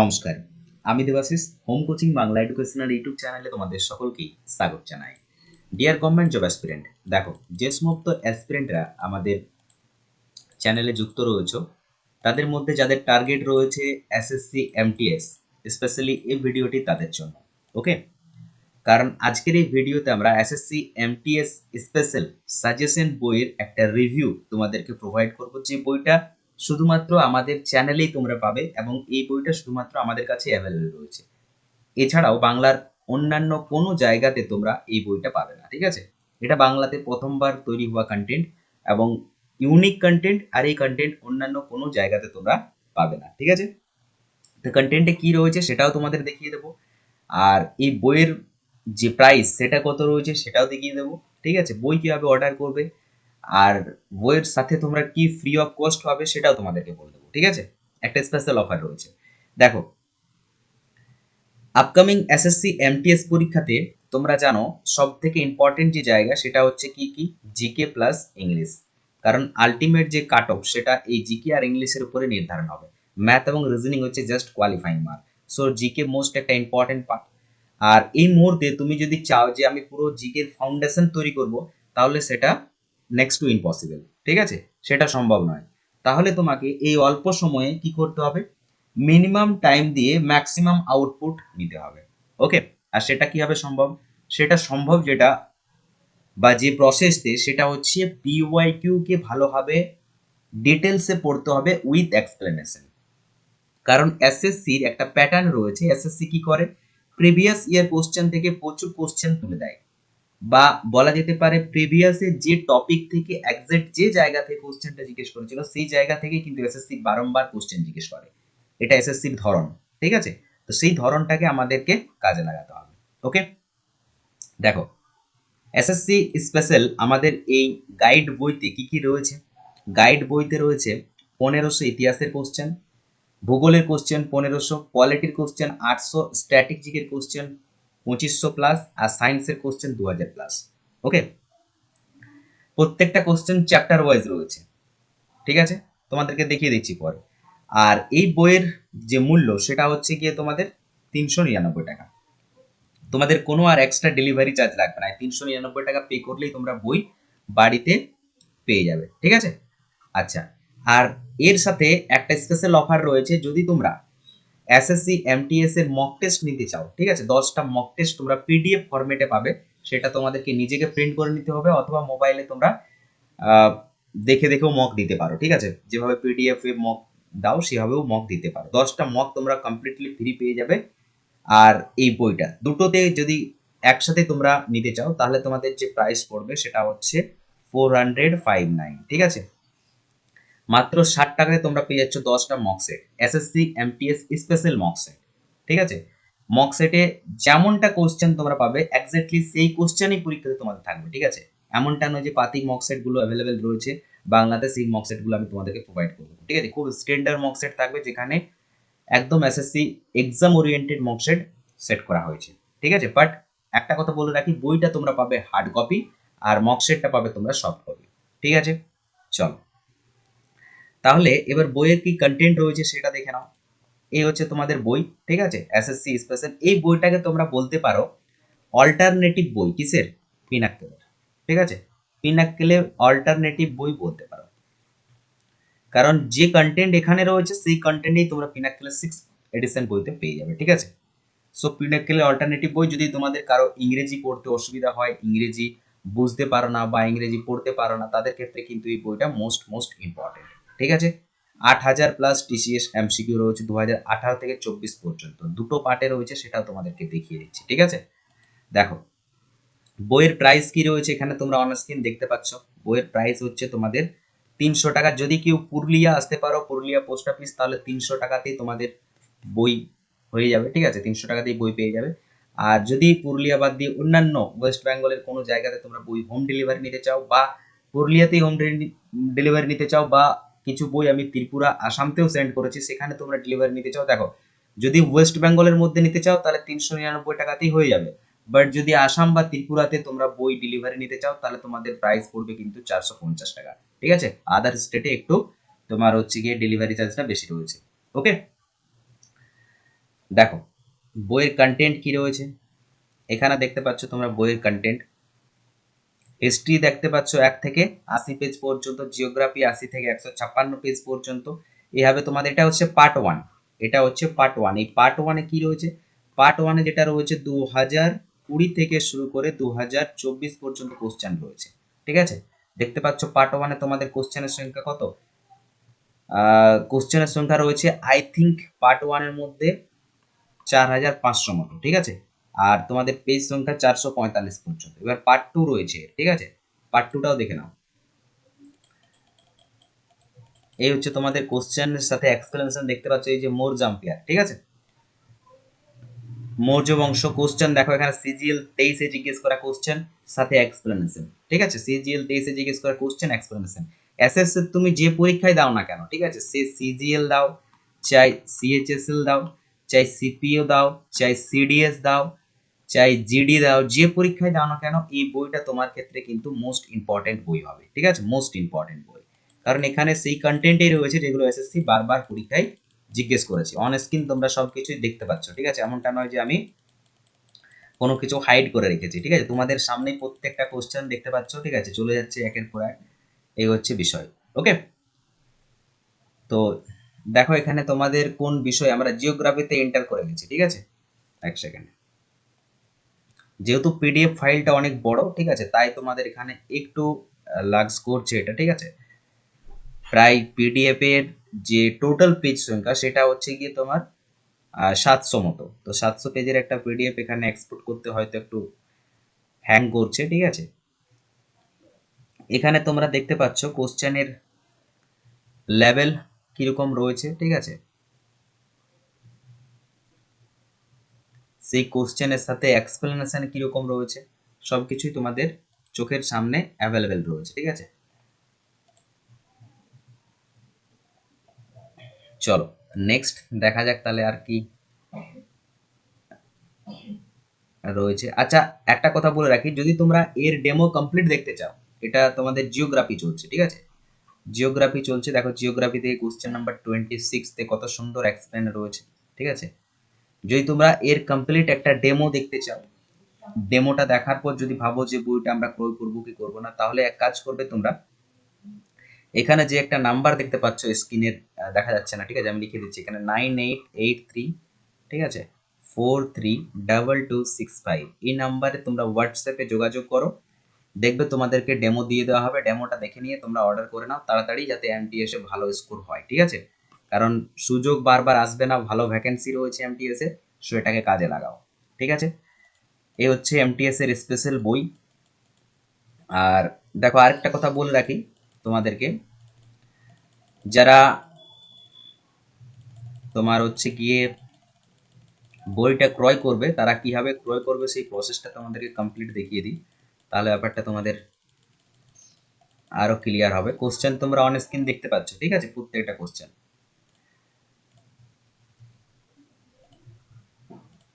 নমস্কার। আমি Debashis home coaching Bangla educational YouTube চ্যানেলে তোমাদের সকলকেই স্বাগত জানাই। ডিয়ার গভর্নমেন্ট জব অ্যাসপিরেন্ট দেখো, যে সমস্ত অ্যাসপিরেন্টরা আমাদের চ্যানেলে যুক্ত রয়েছে, তাদের মধ্যে যাদের টার্গেট রয়েছে এসএসসি এমটিএস স্পেশালি এই ভিডিওটি তাদের জন্য ওকে কারণ আজকের এই ভিডিওতে আমরা এসএসসি এমটিএস স্পেশাল সাজেশন বইয়ের একটা রিভিউ তোমাদেরকে প্রোভাইড করব। যে বইটা শুধুমাত্র আমাদের চ্যানেলেই তোমরা পাবে এবং এই বইটা শুধুমাত্র আমাদের কাছে অ্যাভেলেবেল রয়েছে। এছাড়াও বাংলার অন্যান্য কোনো জায়গাতে তোমরা এই বইটা পাবে না, ঠিক আছে? এটা বাংলাতে প্রথমবার তৈরি হওয়া কন্টেন্ট এবং ইউনিক কন্টেন্ট আর এই কন্টেন্ট অন্যান্য কোনো জায়গাতে তোমরা পাবে না, ঠিক আছে? তো কন্টেন্টে কি রয়েছে সেটাও তোমাদের দেখিয়ে দেবো। আর এই বইয়ের যে প্রাইস সেটা কত রয়েছে সেটাও দেখিয়ে দেবো, ঠিক আছে? বই কীভাবে অর্ডার করবে আর বইয়ের সাথে তোমরা কি ফ্রি অফ কস্ট পাবে সেটাও তোমাদেরকে বলে দেবো, ঠিক আছে? একটা স্পেশাল অফার রয়েছে। দেখো আপকামিং এসএসসি এমটিএস পরীক্ষাতে তোমরা জানো সব থেকে ইম্পর্টেন্ট যে জায়গা সেটা হচ্ছে কি কি? জিকে প্লাস ইংলিশ কারণ আলটিমেট যে কাট অফ সেটা এই জিকে আর ইংলিশের উপরে নির্ধারণ হবে। ম্যাথ এবং রিজনিং হচ্ছে just qualifying mark so GK most একটা ইম্পর্টেন্ট পার্ট আর এই মুহূর্তে তুমি যদি চাও যে আমি পুরো জিকের ফাউন্ডেশন তৈরি করব, তাহলে সেটা নেক্সট টু ইম্পসিবল ঠিক আছে? সেটা সম্ভব নয়। তাহলে তোমাকে এই অল্প সময়ে কি করতে হবে? মিনিমাম টাইম দিয়ে ম্যাক্সিমাম আউটপুট নিতে হবে। ওকে আর সেটা কীভাবে সম্ভব? সেটা সম্ভব যেটা বা যে প্রসেস দিয়ে সেটা হচ্ছে পিওয়াইকিউ কে ভালোভাবে ডিটেলসে পড়তে হবে উইথ এক্সপ্লেনেশন কারণ এসএসসির একটা প্যাটার্ন রয়েছে। এসএসসি কি করে? প্রিভিয়াস ইয়ার কোশ্চেন থেকে প্রচুর কোশ্চেন তুলে দেয়। বা বলা যেতে পারে প্রিভিয়াসে যে টপিক থেকে এক্সাক্ট যে জায়গা থেকে কোশ্চেনটা জিজ্ঞেস করেছিল, সেই জায়গা থেকে কিন্তু এসএসসি বারংবার কোশ্চেন জিজ্ঞেস করে। এটা এসএসসির ধরন, ঠিক আছে? তো সেই ধরনটাকে আমাদেরকে কাজে লাগাতে হবে ওকে দেখো এসএসসি স্পেশাল আমাদের এই গাইড বইতে কি কি রয়েছে? গাইড বইতে রয়েছে পনেরোশো ইতিহাসের কোশ্চেন ভূগোলের কোশ্চেন পনেরোশো কোয়ালিটির কোশ্চেন আটশো স্ট্র্যাটেজিকের কোশ্চেন পঁচিশশো প্লাস আর সায়েন্সের কোশ্চেন দু হাজার প্লাস ওকে প্রত্যেকটা কোশ্চেন চ্যাপ্টার ওয়াইজ রয়েছে, ঠিক আছে? তোমাদেরকে দেখিয়ে দিচ্ছি পরে। আর এই বইয়ের যে মূল্য, সেটা হচ্ছে গিয়ে তোমাদের তিনশো নিরানব্বই টাকা। তোমাদের কোনো আর এক্সট্রা ডেলিভারি চার্জ লাগবে না। তিনশো নিরানব্বই টাকা পে করলেই তোমরা বই বাড়িতে পেয়ে যাবে, ঠিক আছে? আচ্ছা আর এর সাথে একটা স্পেশাল অফার রয়েছে, যদি তোমরা এসএসসি এমটিএস এর মক টেস্ট নিতে চাও, ঠিক আছে? দশটা মক টেস্ট তোমরা পিডিএফ ফরম্যাটে পাবে। সেটা তোমাদেরকে নিজেকে প্রিন্ট করে নিতে হবে অথবা মোবাইলে তোমরা দেখে দেখেও মক দিতে পারো, ঠিক আছে? যেভাবে পিডিএফ এ মক দাও, সেভাবেও মক দিতে পারো। দশটা মক তোমরা কমপ্লিটলি ফ্রি পেয়ে যাবে। আর এই বইটা, দুটোতে যদি একসাথে তোমরা নিতে চাও, তাহলে তোমাদের যে প্রাইস পড়বে সেটা হচ্ছে ফোর হান্ড্রেড ফাইভ নাইন ঠিক আছে? মাত্র ষাট টাকায় তোমরা পেয়ে যাচ্ছ দশটা mock set SSC MTS special mock set ঠিক আছে? মক সেটে যেমনটা কোশ্চেন তোমরা পাবে এক্স্যাক্টলি সেই কোশ্চেনই পরীক্ষাতে তোমাদের থাকবে, ঠিক আছে? এমনটা নয় যে পাতি মক সেটগুলো অ্যাভেলেবেল রয়েছে, বাংলাতে সেই মক সেটগুলো আমি তোমাদেরকে প্রোভাইড করব, ঠিক আছে? খুব স্ট্যান্ডার্ড মক সেট থাকবে যেখানে একদম SSC exam oriented mock set করা হয়েছে, ঠিক আছে? বাট একটা কথা বলে রাখি, বইটা তোমরা পাবে হার্ড কপি আর মক সেটটা পাবে তোমরা সফট কপি ঠিক আছে? চলো। তাহলে এবার বইয়ের কি কন্টেন্ট রয়েছে সেটা দেখে নাও। এই হচ্ছে তোমাদের বই, ঠিক আছে? এসএসসি স্পেশাল এই বইটাকে তোমরা বলতে পারো অল্টারনেটিভ বই কিসের? পিনাক্কেলের, ঠিক আছে? পিনাক্কেলে অল্টারনেটিভ বই বলতে পারো। কারণ যে কন্টেন্ট এখানে রয়েছে, সেই কন্টেন্টেই তোমরা পিনাক্কেলের সিক্স এডিশন বইতে পেয়ে যাবে, ঠিক আছে? সো পিনাক্কেলের অল্টারনেটিভ বই যদি তোমাদের কারও ইংরেজি পড়তে অসুবিধা হয়, ইংরেজি বুঝতে পারো না বা ইংরেজি পড়তে পারো না, তাদের ক্ষেত্রে কিন্তু এই বইটা মোস্ট মোস্ট ইম্পর্টেন্ট ঠিক আছে? আট হাজার প্লাস টিসিএস এমসিকিউ রয়েছে দু হাজার আঠারো থেকে চব্বিশ পর্যন্ত। দুটো পার্টে রয়েছে, সেটাও তোমাদেরকে দেখিয়ে দিচ্ছি, ঠিক আছে? দেখো, বইয়ের প্রাইস কি রয়েছে এখানে তোমরা অনস্ক্রিন দেখতে পাচ্ছ। বইয়ের প্রাইস হচ্ছে তোমাদের তিনশো টাকা। যদি কেউ পুরুলিয়া আসতে পারো, পুরুলিয়া পোস্ট অফিস তাহলে তিনশো টাকাতেই তোমাদের বই হয়ে যাবে, ঠিক আছে? তিনশো টাকাতেই বই পেয়ে যাবে। আর যদি পুরুলিয়া বাদ দিয়ে অন্যান্য ওয়েস্ট বেঙ্গলের কোনো জায়গাতে তোমরা বই হোম ডেলিভারি নিতে চাও বা পুরুলিয়াতেই হোম ডেলিভারি নিতে চাও বা কিছু বই আমি ত্রিপুরা, আসামতেও সেন্ড করেছি, সেখানে তোমরা ডেলিভারি নিতে চাও। দেখো, যদি ওয়েস্ট বেঙ্গলের মধ্যে নিতে চাও, তাহলে তিনশো নিরানব্বই টাকাতেই হয়ে যাবে। বাট যদি আসাম বা ত্রিপুরাতে তোমরা বই ডেলিভারি নিতে চাও, তাহলে তোমাদের প্রাইস পড়বে কিন্তু চারশো পঞ্চাশ টাকা। ঠিক আছে? আদার স্টেটে একটু তোমার হচ্ছে গিয়ে ডেলিভারি চার্জটা বেশি রয়েছে। ওকে দেখো, বইয়ের কন্টেন্ট কি রয়েছে? এখানে দেখতে পাচ্ছ তোমরা বইয়ের কন্টেন্ট হিস্ট্রি দেখতে পাচ্ছ এক থেকে আশি পেজ পর্যন্ত জিওগ্রাফি আশি থেকে একশো ছাপ্পান্ন পেজ পর্যন্ত। এভাবে তোমাদের, এটা হচ্ছে পার্ট ওয়ান এটা হচ্ছে পার্ট ওয়ান এই পার্ট ওয়ানে কি রয়েছে? পার্ট ওয়ানে যেটা রয়েছে দু হাজার কুড়ি থেকে শুরু করে দু হাজার চব্বিশ পর্যন্ত কোশ্চেন রয়েছে। ঠিক আছে? দেখতে পাচ্ছ পার্ট ওয়ানে তোমাদের কোশ্চেনের সংখ্যা কত? কোশ্চেনের সংখ্যা রয়েছে আই থিঙ্ক পার্ট ওয়ানের মধ্যে চার হাজার পাঁচশো মতো। ঠিক আছে? আর তোমাদের পেজ সংখ্যা চারশো পঁয়তাল্লিশ পর্যন্ত। এবার পার্ট টু রয়েছে, ঠিক আছে? পার্ট টুটাও দেখে নাও। এই হচ্ছে তোমাদের কোশ্চেনের সাথে এক্সপ্লেনেশন দেখতে পাচ্ছ, এই যে মোর জাম্পিয়ার, ঠিক আছে? মৌর্য বংশ কোশ্চেন দেখো এখানে সিজিএল তেইশে জিজ্ঞেস করা কোশ্চেন সাথে এক্সপ্লেনেশন ঠিক আছে? সিজিএল তেইশে জিজ্ঞেস করা কোশ্চেন এক্সপ্লেনেশন এসএসসি তুমি যে পরীক্ষায় দাও না কেন, ঠিক আছে? সে সিজিএল দাও, চাই সিএইচএসএল দাও, চাই সিপিও দাও, চাই সিডিএস দাও চাই জিডি দাও, যে পরীক্ষায় দাও না কেন, এই বইটা তোমার ক্ষেত্রে কিন্তু মোস্ট ইম্পর্টেন্ট বই হবে, ঠিক আছে? মোস্ট ইম্পর্টেন্ট বই। কারণ এখানে সেই কন্টেন্টেই রয়েছে যেগুলো এসএসসি বারবার পরীক্ষায় জিজ্ঞেস করেছি। অন স্ক্রিন তোমরা সব কিছুই দেখতে পাচ্ছ, ঠিক আছে? এমনটা নয় যে আমি কোনো কিছু হাইড করে রেখেছি, ঠিক আছে? তোমাদের সামনে প্রত্যেকটা কোশ্চেন দেখতে পাচ্ছ, ঠিক আছে? চলে যাচ্ছে একের পর এক, এই হচ্ছে বিষয় ওকে তো দেখো এখানে তোমাদের কোন বিষয় আমরা জিওগ্রাফিতে এন্টার করে গেছি ঠিক আছে? এক সেকেন্ড যেহেতু পিডিএফ ফাইলটা অনেক বড়, ঠিক আছে? তাই তোমাদের এখানে একটু লাক্স করছে এটা, ঠিক আছে? প্রায় পিডিএফ এর যে টোটাল পেজ সংখ্যা, সেটা হচ্ছে গিয়ে তোমার সাতশো মতো। তো সাতশো পেজের একটা পিডিএফ এখানে এক্সপোর্ট করতে হয়তো একটু হ্যাং করছে, ঠিক আছে? এখানে তোমরা দেখতে পাচ্ছ কোশ্চেনের লেভেল কীরকম রয়েছে, ঠিক আছে? সেই কোশ্চেনের সাথে এক্সপ্লেনেশন কীরকম রয়েছে সব কিছুই তোমাদের চোখের সামনে অ্যাভেলেবেল রয়েছে, ঠিক আছে? চলো নেক্সট দেখা যাক তাহলে আর কি রয়েছে। আচ্ছা একটা কথা বলে রাখি, যদি তোমরা এর ডেমো কমপ্লিট দেখতে চাও, এটা তোমাদের জিওগ্রাফি চলছে, ঠিক আছে? জিওগ্রাফি চলছে, দেখো জিওগ্রাফিতে কোশ্চেন নাম্বার টোয়েন্টি সিক্সতে কত সুন্দর এক্সপ্লেন রয়েছে, ঠিক আছে? যদি তোমরা এর কমপ্লিট একটা ডেমো দেখতে চাও ডেমোটা দেখার পর যদি ভাবো যে বইটা আমরা ক্রয় করব কি করব না, তাহলে এক কাজ করবে তোমরা। এখানে যে একটা নাম্বার দেখতে পাচ্ছ স্ক্রিনের দেখা যাচ্ছে না, ঠিক আছে? আমি লিখে দিচ্ছি। এখানে নাইন এইট এইট থ্রি ঠিক আছে? Four three double two six five এই নাম্বারে তোমরা হোয়াটসঅ্যাপে যোগাযোগ করো। দেখবে তোমাদেরকে ডেমো দিয়ে দেওয়া হবে। ডেমোটা দেখে নিয়ে তোমরা অর্ডার করে নাও। তাড়াতাড়ি যাতে এমটিএসে ভালো স্কোর হয়, ঠিক আছে? কারণ সুযোগ বারবার আসবে না, ভালো ভ্যাকেন্সি রয়েছে এমটিএসে সো এটাকে কাজে লাগাও, ঠিক আছে? এই হচ্ছে এমটিএস এর স্পেশাল বই। আর দেখো, আরেকটা কথা বলে রাখি তোমাদেরকে। যারা তোমার হচ্ছে গিয়ে বইটা ক্রয় করবে, তারা কীভাবে ক্রয় করবে সেই প্রসেসটা তোমাদেরকে কমপ্লিট দেখিয়ে দিই। তাহলে ব্যাপারটা তোমাদের আরও ক্লিয়ার হবে। কোশ্চেন তোমরা অন স্ক্রিন দেখতে পাচ্ছ, ঠিক আছে? প্রত্যেকটা কোশ্চেন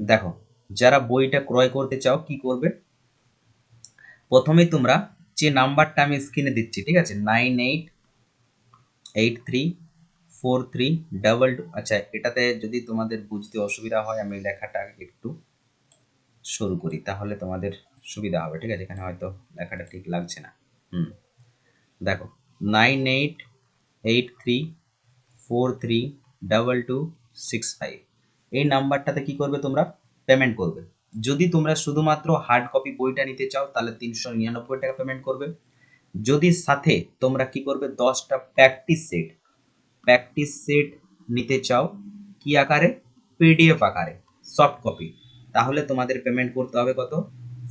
দেখো, যারা বইটা ক্রয় করতে চাও, কি করবে? প্রথমেই তোমরা যে নাম্বারটা আমি স্ক্রিনে দিচ্ছি, ঠিক আছে? Nine eight eight three four three double two আচ্ছা এটাতে যদি তোমাদের বুঝতে অসুবিধা হয়, আমি লেখাটা একটু শুরু করি, তাহলে তোমাদের সুবিধা হবে, ঠিক আছে? এখানে হয়তো লেখাটা ঠিক লাগছে না। হুম। দেখো nine eight eight three four three double two six five এই নাম্বারটাতে কি করবে তোমরা? পেমেন্ট করবে। যদি তোমরা শুধুমাত্র হার্ড কপি বইটা নিতে চাও, তাহলে তিনশো নিরানব্বই টাকা পেমেন্ট করবে। যদি সাথে তোমরা কি করবে? দশটা প্র্যাকটিস সেট প্র্যাকটিস সেট নিতে চাও কি আকারে? পিডিএফ আকারে। সফট কপি তাহলে তোমাদের পেমেন্ট করতে হবে কত?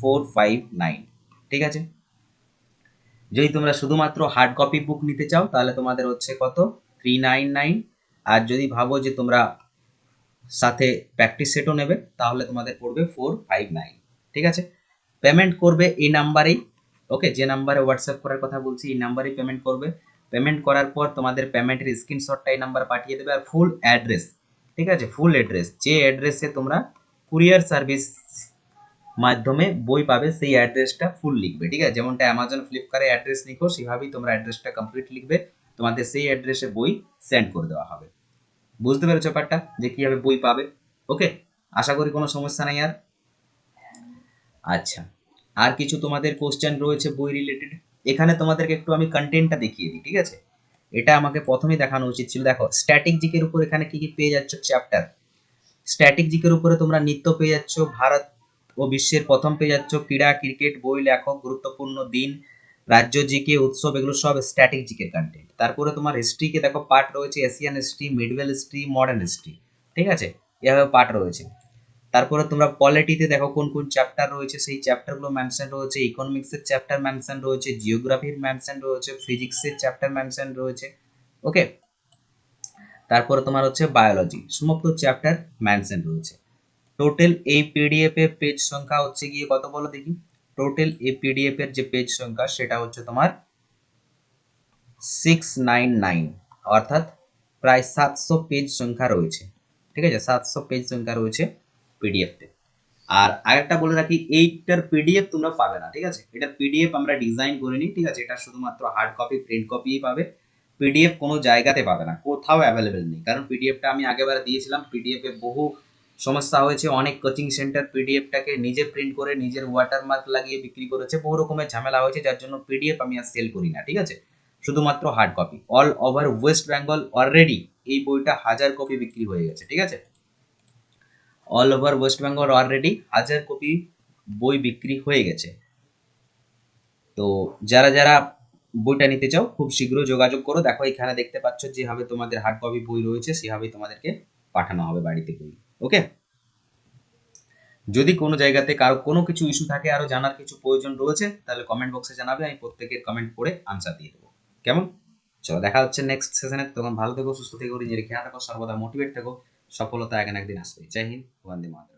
ফোর ফাইভ নাইন ঠিক আছে? যদি তোমরা শুধুমাত্র হার্ড কপি বুক নিতে চাও, তাহলে তোমাদের হচ্ছে কত? থ্রি নাইন নাইন আর যদি ভাবো যে তোমরা সাথে প্র্যাকটিস সেটও নেবে, তাহলে তোমাদের পড়বে ফোর ফাইভ নাইন ঠিক আছে? পেমেন্ট করবে এই নাম্বারেই ওকে যে নাম্বারে হোয়াটসঅ্যাপ করার কথা বলছি, এই নাম্বারেই পেমেন্ট করবে। পেমেন্ট করার পর তোমাদের পেমেন্টের স্ক্রিনশটটা এই নাম্বার পাঠিয়ে দেবে, আর ফুল অ্যাড্রেস ঠিক আছে? ফুল অ্যাড্রেস যে অ্যাড্রেসে তোমরা কুরিয়ার সার্ভিস মাধ্যমে বই পাবে, সেই অ্যাড্রেসটা ফুল লিখবে, ঠিক আছে? যেমনটা অ্যামাজন ফ্লিপকার্টে অ্যাড্রেস লিখো, সেভাবেই তোমরা অ্যাড্রেসটা কমপ্লিট লিখবে, তোমাদের সেই অ্যাড্রেসে বই সেন্ড করে দেওয়া হবে। বুঝতে পেরেছ ব্যাপারটা? যে কীভাবে বই পাবে? ওকে আশা করি কোনো সমস্যা নাই আর। আচ্ছা। আর কিছু তোমাদের কোশ্চেন রয়েছে বই রিলেটেড এখানে তোমাদেরকে একটু আমি কন্টেন্টটা দেখিয়ে দিই, ঠিক আছে? এটা আমাকে প্রথমেই দেখানো উচিত ছিল। দেখো স্ট্যাটিক জিকের উপর এখানে কি কি পেয়ে যাচ্ছ? চ্যাপ্টার স্ট্যাটিক জিকের উপরে তোমরা নিত্য পেয়ে যাচ্ছ। ভারত ও বিশ্বের প্রথম পেয়ে যাচ্ছ। ক্রীড়া, ক্রিকেট, বই, লেখক, গুরুত্বপূর্ণ দিন রাজ্য জিকে, উৎসব, এগুলো সব স্ট্যাটিক জিকের কন্টেন্ট তারপরে তোমার হিস্ট্রিকে দেখো পার্ট রয়েছে Asian history medieval history modern history ঠিক আছে? এভাবে পার্ট রয়েছে। তারপরে তোমরা পলিটিতে দেখো কোন কোন চ্যাপ্টার রয়েছে, সেই চ্যাপ্টারগুলো মেনশন রয়েছে। ইকোনমিক্সের চ্যাপ্টার মেনশন রয়েছে জিওগ্রাফির মেনশন রয়েছে ফিজিক্সের চ্যাপ্টার মেনশন রয়েছে। ওকে তারপরে তোমার হচ্ছে বায়োলজি সমস্ত চ্যাপ্টার মেনশন রয়েছে। টোটাল এই পিডিএফ এর পেজ সংখ্যা হচ্ছে গিয়ে কত বলো দেখি? টোটাল এই পিডিএফ এর যে পেজ সংখ্যা, সেটা হচ্ছে তোমার সিক্স নাইন নাইন অর্থাৎ প্রায় সাতশো পেজ সংখ্যা রয়েছে। ঠিক আছে? সাতশো পেজ সংখ্যা রয়েছে পিডিএফতে আর আরেকটা বলে রাখি, এইটার পিডিএফ তোমরা পাবে না, ঠিক আছে? এটার পিডিএফ আমরা ডিজাইন করিনি ঠিক আছে? এটা শুধুমাত্র হার্ড কপি প্রিন্ট কপিই পাবে। পিডিএফ কোনো জায়গাতে পাবে না, কোথাও অ্যাভেলেবেল নেই। কারণ পিডিএফটা আমি আগেবারে দিয়েছিলাম পিডিএফ বহু সমস্যা হয়েছে, অনেক কোচিং সেন্টার পিডিএফটাকে নিজে প্রিন্ট করে নিজের ওয়াটারমার্ক লাগিয়ে বিক্রি করেছে, বহু রকমের ঝামেলা হয়েছে, যার জন্য পিডিএফ আমি আর সেল করি না, ঠিক আছে? শুধুমাত্র hard copy all over West Bengal already এই বইটা হাজার কপি বিক্রি হয়ে গেছে, ঠিক আছে? All over West Bengal already হাজার কপি বই বিক্রি হয়ে গেছে। তো যারা যারা বইটা নিতে চাও, খুব শীঘ্রই যোগাযোগ করো, দেখো এখানে দেখতে পাচ্ছ যেভাবে তোমাদের হার্ড কপি বই রয়েছে, সেভাবেই তোমাদেরকে পাঠানো হবে বাড়িতে বই ওকে যদি কোনো জায়গাতে কারও কোনো কিছু ইস্যু থাকে, আরও জানার কিছু প্রয়োজন রয়েছে, তাহলে কমেন্ট বক্সে জানাবে, আমি প্রত্যেকের কমেন্ট পড়ে আনসার দিয়ে দেবো। কেমন? চলো, দেখা হচ্ছে নেক্সট সেশনে তখন ভালো থেকো, সুস্থ থেকো, নিজের খেয়াল রাখো, সর্বদা মোটিভেট থেকো, সফলতা এক একদিন আসবে জয় হিন্দ বন্দে